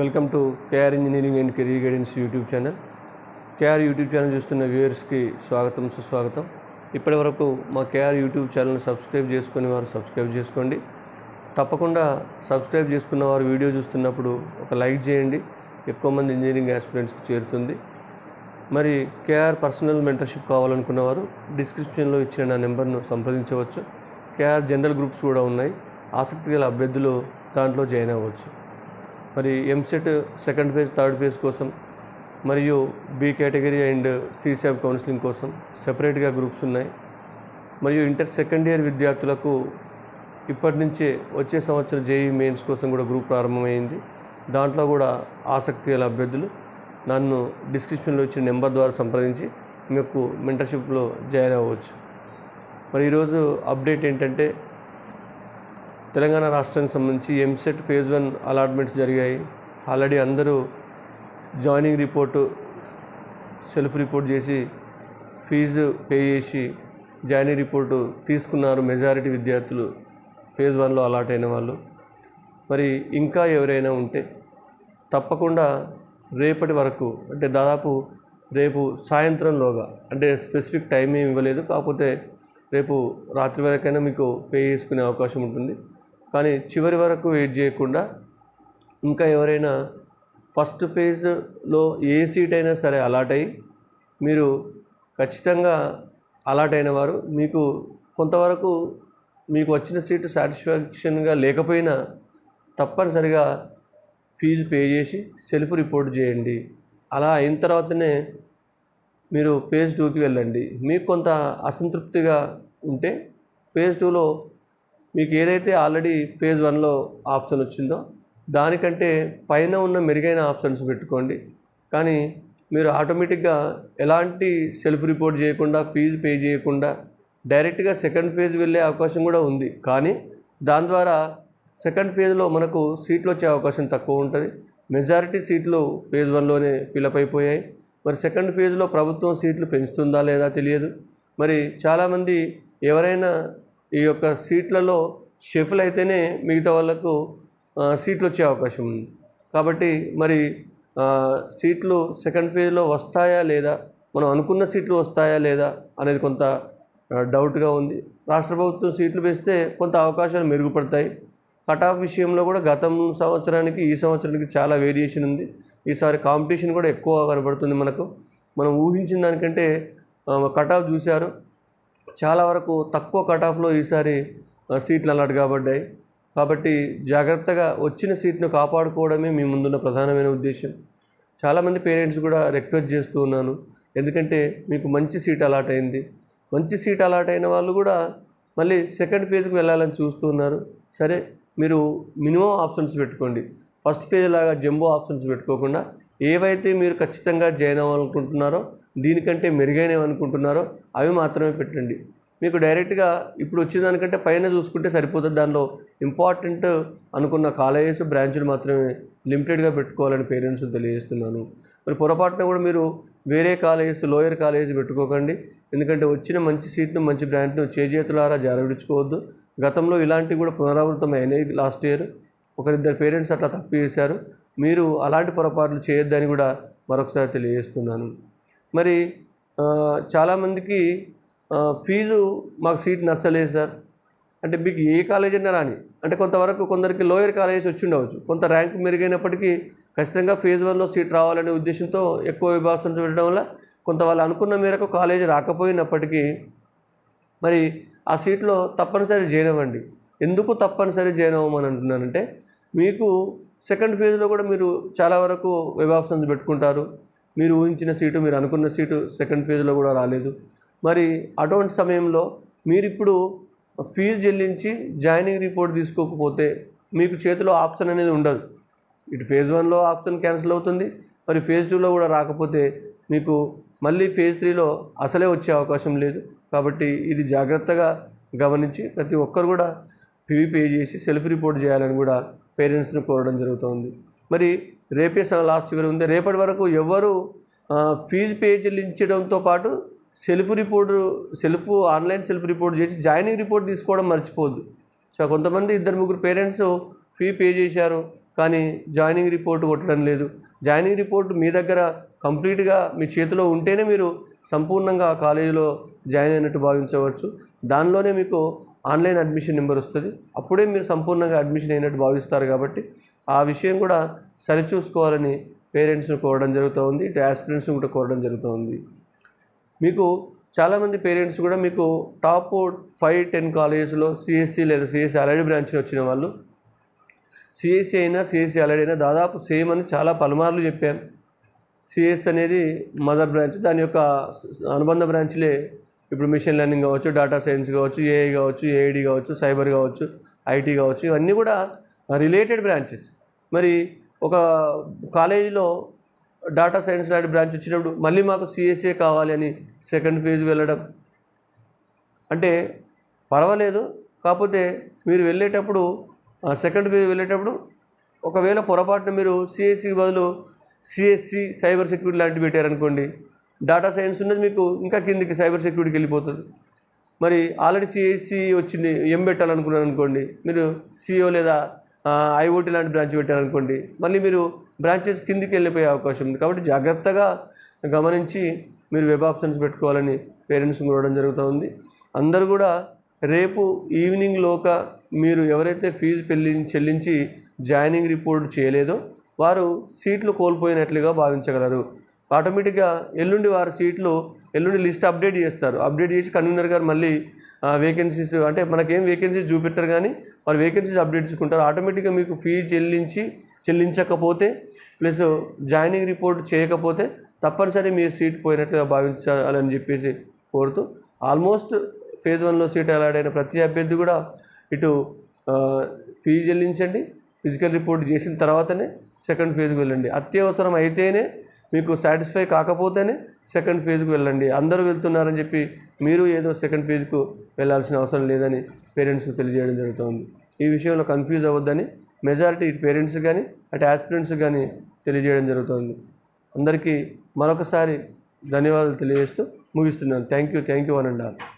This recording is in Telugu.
Welcome to KR engineering and career guidance YouTube channel. KR YouTube channel చూస్తున్న వ్యూవర్స్కి స్వాగతం సుస్వాగతం. ఇప్పటి వరకు మా కేఆర్ యూట్యూబ్ ఛానల్ని సబ్స్క్రైబ్ చేసుకునే వారు సబ్స్క్రైబ్ చేసుకోండి. తప్పకుండా సబ్స్క్రైబ్ చేసుకున్న వారు వీడియో చూస్తున్నప్పుడు ఒక లైక్ చేయండి. ఎక్కువ మంది ఇంజనీరింగ్ ఆస్పిరెంట్స్కి చేరుతుంది. మరి కేఆర్ పర్సనల్ మెంటర్షిప్ కావాలనుకున్న వారు డిస్క్రిప్షన్లో ఇచ్చిన నా నెంబర్ను సంప్రదించవచ్చు. కేఆర్ జనరల్ గ్రూప్స్ కూడా ఉన్నాయి. ఆసక్తి గల అభ్యర్థులు దాంట్లో జాయిన్ అవ్వచ్చు. మరి EAMCET second phase third phase కోసం మరియు B category and CSAB counselling కోసం సెపరేట్గా గ్రూప్స్ ఉన్నాయి. మరియు ఇంటర్ సెకండ్ ఇయర్ విద్యార్థులకు ఇప్పటి నుంచే వచ్చే సంవత్సరం జేఈ మెయిన్స్ కోసం కూడా గ్రూప్ ప్రారంభమైంది. దాంట్లో కూడా ఆసక్తి గల అభ్యర్థులు నన్ను డిస్క్రిప్షన్లో ఇచ్చిన నెంబర్ ద్వారా సంప్రదించి మీకు మెంటర్షిప్లో జాయిన్ అవ్వచ్చు. మరి ఈరోజు అప్డేట్ ఏంటంటే తెలంగాణ రాష్ట్రానికి సంబంధించి ఎంసెట్ ఫేజ్ వన్ అలాట్మెంట్స్ జరిగాయి. ఆల్రెడీ అందరూ జాయినింగ్ రిపోర్టు సెల్ఫ్ రిపోర్ట్ చేసి ఫీజు పే చేసి జాయినింగ్ రిపోర్టు తీసుకున్నారు మెజారిటీ విద్యార్థులు ఫేజ్ వన్లో అలాట్ అయిన వాళ్ళు. మరి ఇంకా ఎవరైనా ఉంటే తప్పకుండా రేపటి వరకు అంటే దాదాపు రేపు సాయంత్రంలోగా అంటే స్పెసిఫిక్ టైం ఏమి ఇవ్వలేదు కాకపోతే రేపు రాత్రి వరకైనా మీకు పే చేసుకునే అవకాశం ఉంటుంది. కానీ చివరి వరకు వెయిట్ చేయకుండా ఇంకా ఎవరైనా ఫస్ట్ ఫేజ్లో ఏ సీట్ అయినా సరే అలాట్ అయ్యి మీరు ఖచ్చితంగా అలాట్ అయిన వారు మీకు కొంతవరకు మీకు వచ్చిన సీటు సాటిస్ఫాక్షన్గా లేకపోయినా తప్పనిసరిగా ఫీజు పే చేసి సెల్ఫ్ రిపోర్ట్ చేయండి. అలా అయిన తర్వాతనే మీరు ఫేజ్ టూకి వెళ్ళండి. మీకు కొంత అసంతృప్తిగా ఉంటే ఫేజ్ టూలో మీకు ఏదైతే ఆల్రెడీ ఫేజ్ వన్లో ఆప్షన్ వచ్చిందో దానికంటే పైన ఉన్న మెరుగైన ఆప్షన్స్ పెట్టుకోండి. కానీ మీరు ఆటోమేటిక్గా ఎలాంటి సెల్ఫ్ రిపోర్ట్ చేయకుండా ఫీజు పే చేయకుండా డైరెక్ట్గా సెకండ్ ఫేజ్ వెళ్ళే అవకాశం కూడా ఉంది. కానీ దాని ద్వారా సెకండ్ ఫేజ్లో మనకు సీట్లు వచ్చే అవకాశం తక్కువ ఉంటుంది. మెజారిటీ సీట్లు ఫేజ్ వన్లోనే ఫిలప్ అయిపోయాయి. మరి సెకండ్ ఫేజ్లో ప్రభుత్వం సీట్లు పెంచుతుందా లేదా తెలియదు. మరి చాలామంది ఎవరైనా ఈ యొక్క సీట్లలో షెఫ్లు అయితేనే మిగతా వాళ్ళకు సీట్లు వచ్చే అవకాశం ఉంది. కాబట్టి మరి సీట్లు సెకండ్ ఫేజ్లో వస్తాయా లేదా మనం అనుకున్న సీట్లు వస్తాయా లేదా అనేది కొంత డౌట్గా ఉంది. రాష్ట్ర ప్రభుత్వం సీట్లు వేస్తే కొంత అవకాశాలు మెరుగుపడతాయి. కట్ ఆఫ్ విషయంలో కూడా గతం సంవత్సరానికి ఈ సంవత్సరానికి చాలా వేరియేషన్ ఉంది. ఈసారి కాంపిటీషన్ కూడా ఎక్కువ కనబడుతుంది మనకు. మనం ఊహించిన దానికంటే కట్ ఆఫ్ చూశారు. చాలా వరకు తక్కువ కట్ ఆఫ్లో ఈసారి సీట్లు అలాట్ కాబడ్డాయి. కాబట్టి జాగ్రత్తగా వచ్చిన సీట్ను కాపాడుకోవడమే మీ ముందున్న ప్రధానమైన ఉద్దేశం చాలామంది పేరెంట్స్ కూడా రిక్వెస్ట్ చేస్తూ ఉన్నాను. ఎందుకంటే మీకు మంచి సీట్ అలాట్ అయింది. మంచి సీట్ అలాట్ అయిన వాళ్ళు కూడా మళ్ళీ సెకండ్ ఫేజ్కి వెళ్ళాలని చూస్తున్నారు సరే మీరు మినిమం ఆప్షన్స్ పెట్టుకోండి. ఫస్ట్ ఫేజ్ లాగా జంబో ఆప్షన్స్ పెట్టుకోకుండా ఏవైతే మీరు ఖచ్చితంగా జాయిన్ అవ్వాలనుకుంటున్నారో దీనికంటే మెరుగైనవి అనుకుంటున్నారో అవి మాత్రమే పెట్టండి. మీకు డైరెక్ట్గా ఇప్పుడు వచ్చేదానికంటే పైన చూసుకుంటే సరిపోతుంది దానిలో ఇంపార్టెంట్ అనుకున్న కాలేజెస్ బ్రాంచ్లు మాత్రమే లిమిటెడ్గా పెట్టుకోవాలని పేరెంట్స్ తెలియజేస్తున్నాను. మరి పొరపాటున కూడా మీరు వేరే కాలేజెస్ లోయర్ కాలేజ్ పెట్టుకోకండి. ఎందుకంటే వచ్చిన మంచి సీట్ను మంచి బ్రాండ్ను చేజేతులారా జారవిడుచుకోవద్దు. గతంలో ఇలాంటివి కూడా పునరావృతం అయినాయి లాస్ట్ ఇయర్. ఒకరిద్దరు పేరెంట్స్ అట్లా తప్పు చేశారు. మీరు అలాంటి పొరపాట్లు చేయొద్దని కూడా మరొకసారి తెలియజేస్తున్నాను. మరి చాలామందికి ఫీజు మాకు సీట్ నచ్చలేదు సార్. అంటే మీకు ఏ కాలేజ్ అయినా రాని. అంటే కొంతవరకు కొందరికి లోయర్ కాలేజెస్ వచ్చి ఉండవచ్చు. కొంత ర్యాంక్ మెరుగైనప్పటికీ ఖచ్చితంగా ఫేజ్ వన్లో సీట్ రావాలనే ఉద్దేశంతో ఎక్కువ విభాషన్స్ పెట్టడం వల్ల కొంత వాళ్ళు అనుకున్న మేరకు కాలేజీ రాకపోయినప్పటికీ మరి ఆ సీట్లో తప్పనిసరి జాయిన్ అవ్వండి ఎందుకు తప్పనిసరి జాయిన్ అవ్వమని అంటున్నానంటే మీకు సెకండ్ ఫేజ్లో కూడా మీరు చాలా వరకు వెబ్ ఆప్షన్స్ పెట్టుకుంటారు. మీరు ఊహించిన సీటు మీరు అనుకున్న సీటు సెకండ్ ఫేజ్లో కూడా రాలేదు. మరి అటువంటి సమయంలో మీరు ఇప్పుడు ఫీజు చెల్లించి జాయినింగ్ రిపోర్ట్ తీసుకోకపోతే మీకు చేతిలో ఆప్షన్ అనేది ఉండదు. ఇటు ఫేజ్ వన్లో ఆప్షన్ క్యాన్సిల్ అవుతుంది. మరి ఫేజ్ టూలో కూడా రాకపోతే మీకు మళ్ళీ ఫేజ్ త్రీలో అసలే వచ్చే అవకాశం లేదు. కాబట్టి ఇది జాగ్రత్తగా గమనించి ప్రతి ఒక్కరు కూడా ఫీ పే చేసి సెల్ఫ్ రిపోర్ట్ చేయాలని కూడా పేరెంట్స్ని కోరడం జరుగుతుంది. మరి రేపే లాస్ట్ చివరి ఉంది. రేపటి వరకు ఎవరు ఫీజు పే చెల్లించడంతో పాటు self report self online self report చేసి జాయినింగ్ రిపోర్ట్ తీసుకోవడం మర్చిపోద్దు. సో కొంతమంది ఇద్దరు ముగ్గురు పేరెంట్స్ ఫీ పే చేశారు కానీ జాయినింగ్ రిపోర్ట్ కొట్టడం లేదు. జాయినింగ్ రిపోర్ట్ మీ దగ్గర కంప్లీట్గా మీ చేతిలో ఉంటేనే మీరు సంపూర్ణంగా ఆ కాలేజీలో జాయిన్ అయినట్టు భావించవచ్చు. దానిలోనే మీకు ఆన్లైన్ అడ్మిషన్ నెంబర్ వస్తుంది. అప్పుడే మీరు సంపూర్ణంగా అడ్మిషన్ అయినట్టు భావిస్తారు కాబట్టి ఆ విషయం కూడా సరిచూసుకోవాలని పేరెంట్స్ని కోరడం జరుగుతుంది ఇటు ఆస్పిరెంట్స్ని కూడా కోరడం జరుగుతుంది. మీకు చాలామంది పేరెంట్స్ కూడా మీకు టాప్ ఫైవ్ టెన్ కాలేజెస్లో సిఎస్సి లేదా సిఎస్సి అలైడ్ బ్రాంచ్ వచ్చిన వాళ్ళు సిఎస్సి అయినా సిఎస్సి అలైడ్ అయినా దాదాపు సేమ్ అని చాలా పలుమార్లు చెప్పాను సిఎస్ అనేది మదర్ బ్రాంచ్ దాని యొక్క అనుబంధ బ్రాంచ్లే. ఇప్పుడు మిషన్ లెర్నింగ్ కావచ్చు డేటా సైన్స్ కావచ్చు ఏఐ కావచ్చు ఏఐడి కావచ్చు సైబర్ కావచ్చు ఐటీ కావచ్చు ఇవన్నీ కూడా రిలేటెడ్ బ్రాంచెస్. మరి ఒక కాలేజీలో డాటా సైన్స్ లాంటి బ్రాంచ్ వచ్చినప్పుడు మళ్ళీ మాకు సిఎస్ఏ కావాలి అని సెకండ్ ఫేజ్ వెళ్ళడం. అంటే పర్వాలేదు కాకపోతే మీరు వెళ్ళేటప్పుడు సెకండ్ ఫేజ్ వెళ్ళేటప్పుడు ఒకవేళ పొరపాటున మీరు సిఎస్సికి బదులు సిఎస్సి సైబర్ సెక్యూరిటీ లాంటివి పెట్టారనుకోండి డాటా సైన్స్ ఉన్నది మీకు ఇంకా కిందికి సైబర్ సెక్యూరిటీకి వెళ్ళిపోతుంది. మరి ఆల్రెడీ సిఎస్సి వచ్చింది ఎం పెట్టాలనుకున్నారు అనుకోండి మీరు సిఓ లేదా ఐఓటీ లాంటి బ్రాంచ్ పెట్టారనుకోండి మళ్ళీ మీరు బ్రాంచెస్ కిందికి వెళ్ళిపోయే అవకాశం ఉంది. కాబట్టి జాగ్రత్తగా గమనించి మీరు వెబ్ ఆప్షన్స్ పెట్టుకోవాలని పేరెంట్స్ కోరడం జరుగుతుంది అందరూ కూడా రేపు ఈవినింగ్ లోక మీరు ఎవరైతే ఫీజు పెళ్ళి చెల్లించి జాయినింగ్ రిపోర్ట్ చేయలేదో వారు సీట్లు కోల్పోయినట్లుగా భావించగలరు. ఆటోమేటిక్గా ఎల్లుండి వారి సీట్లు ఎల్లుండి లిస్ట్ అప్డేట్ చేస్తారు. అప్డేట్ చేసి కన్వీనర్ గారు మళ్ళీ వేకెన్సీస్ అంటే మనకేం వేకెన్సీస్ చూపెట్టరు కానీ వారు వేకెన్సీస్ అప్డేట్ చేసుకుంటారు ఆటోమేటిక్గా మీకు ఫీజు చెల్లించి చెల్లించకపోతే ప్లస్ జాయినింగ్ రిపోర్ట్ చేయకపోతే తప్పనిసరి మీ సీట్ పోయినట్లుగా భావించాలని చెప్పేసి కోరుతూ ఆల్మోస్ట్ ఫేజ్ వన్లో సీట్ అలాట్ అయిన ప్రతి అభ్యర్థి కూడా ఇటు ఆ, ఫీజు చెల్లించండి ఫిజికల్ రిపోర్ట్ చేసిన తర్వాతనే సెకండ్ ఫేజ్కి వెళ్ళండి. అత్యవసరం అయితేనే మీకు సాటిస్ఫై కాకపోతేనే సెకండ్ ఫేజ్కు వెళ్ళండి. అందరూ వెళ్తున్నారని చెప్పి మీరు ఏదో సెకండ్ ఫేజ్కు వెళ్ళాల్సిన అవసరం లేదని పేరెంట్స్కు తెలియజేయడం జరుగుతుంది. ఈ విషయంలో కన్ఫ్యూజ్ అవ్వద్దని మెజారిటీ ఇటు పేరెంట్స్ కానీ అటు ఆస్పిరెంట్స్ కానీ తెలియజేయడం జరుగుతుంది. అందరికీ మరొకసారి ధన్యవాదాలు తెలియజేస్తూ ముగిస్తున్నాను. థ్యాంక్ యూ థ్యాంక్ యూ అని